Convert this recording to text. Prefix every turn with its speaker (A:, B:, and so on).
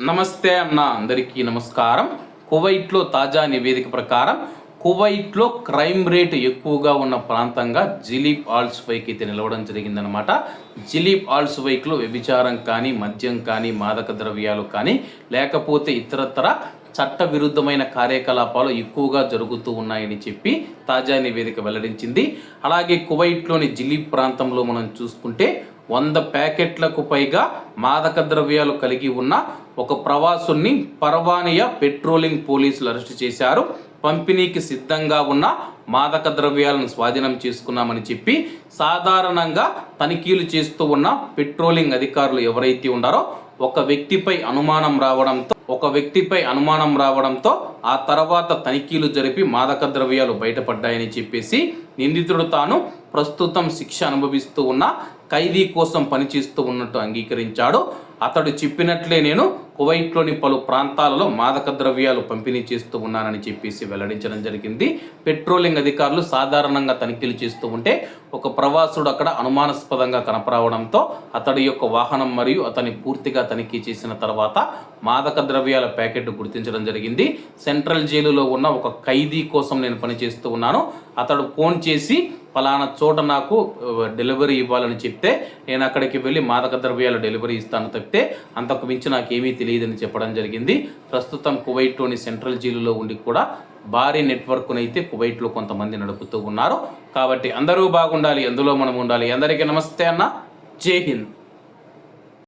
A: నమస్తే అన్న. అందరికీ నమస్కారం. కువైట్లో తాజా నివేదిక ప్రకారం కువైట్లో క్రైమ్ రేట్ ఎక్కువగా ఉన్న ప్రాంతంగా జిలీప్ ఆల్స్ వైక్ అయితే నిలవడం జరిగిందనమాట జిలీప్ ఆల్స్ వైక్లో వ్యభిచారం కానీ మద్యం కానీ మాదక ద్రవ్యాలు కానీ లేకపోతే ఇతరత్ర చట్ట విరుద్ధమైన కార్యకలాపాలు ఎక్కువగా జరుగుతూ ఉన్నాయని చెప్పి తాజా నివేదిక వెల్లడించింది. అలాగే కువైట్లోని జిలీప్ ప్రాంతంలో మనం చూసుకుంటే వంద ప్యాకెట్లకు పైగా మాదక ద్రవ్యాలు కలిగి ఉన్న ఒక ప్రవాసుని పర్వానియా పెట్రోలింగ్ పోలీసులు అరెస్టు చేశారు. పంపిణీకి సిద్ధంగా ఉన్న మాదక ద్రవ్యాలను స్వాధీనం చేసుకున్నామని చెప్పి సాధారణంగా తనిఖీలు చేస్తూ ఉన్న పెట్రోలింగ్ అధికారులు ఎవరైతే ఉన్నారో ఒక వ్యక్తిపై అనుమానం రావడంతో ఒక వ్యక్తిపై అనుమానం రావడంతో ఆ తర్వాత తనిఖీలు జరిపి మాదక ద్రవ్యాలు బయటపడ్డాయని చెప్పేసి నిందితుడు తాను ప్రస్తుతం శిక్ష అనుభవిస్తూ ఉన్న ఖైదీ కోసం పనిచేస్తూ ఉన్నట్టు అంగీకరించాడు. అతడు చెప్పినట్లే నేను కువైట్లోని పలు ప్రాంతాలలో మాదక ద్రవ్యాలు పంపిణీ చేస్తూ ఉన్నానని చెప్పేసి వెల్లడించడం జరిగింది. పెట్రోలింగ్ అధికారులు సాధారణంగా తనిఖీలు చేస్తూ ఉంటే ఒక ప్రవాసుడు అక్కడ అనుమానాస్పదంగా కనపరావడంతో అతడి యొక్క వాహనం మరియు అతన్ని పూర్తిగా తనిఖీ చేసిన తర్వాత మాదక ద్రవ్యాల ప్యాకెట్ గుర్తించడం జరిగింది. సెంట్రల్ జైలులో ఉన్న ఒక ఖైదీ కోసం నేను పనిచేస్తూ ఉన్నాను. అతడు ఫోన్ చేసి ఫలానా చోట నాకు డెలివరీ ఇవ్వాలని చెప్తే నేను అక్కడికి వెళ్ళి మాదక ద్రవ్యాలు డెలివరీ ఇస్తాను తప్పితే అంతకు మించి నాకేమీ తెలియదని చెప్పడం జరిగింది. ప్రస్తుతం కువైట్లోని సెంట్రల్ జైలులో ఉండి కూడా భారీ నెట్వర్క్ను అయితే కువైట్లో కొంతమంది నడుపుతూ ఉన్నారు. కాబట్టి అందరూ బాగుండాలి అందులో మనం ఉండాలి. అందరికీ నమస్తే అన్న. జై హింద్.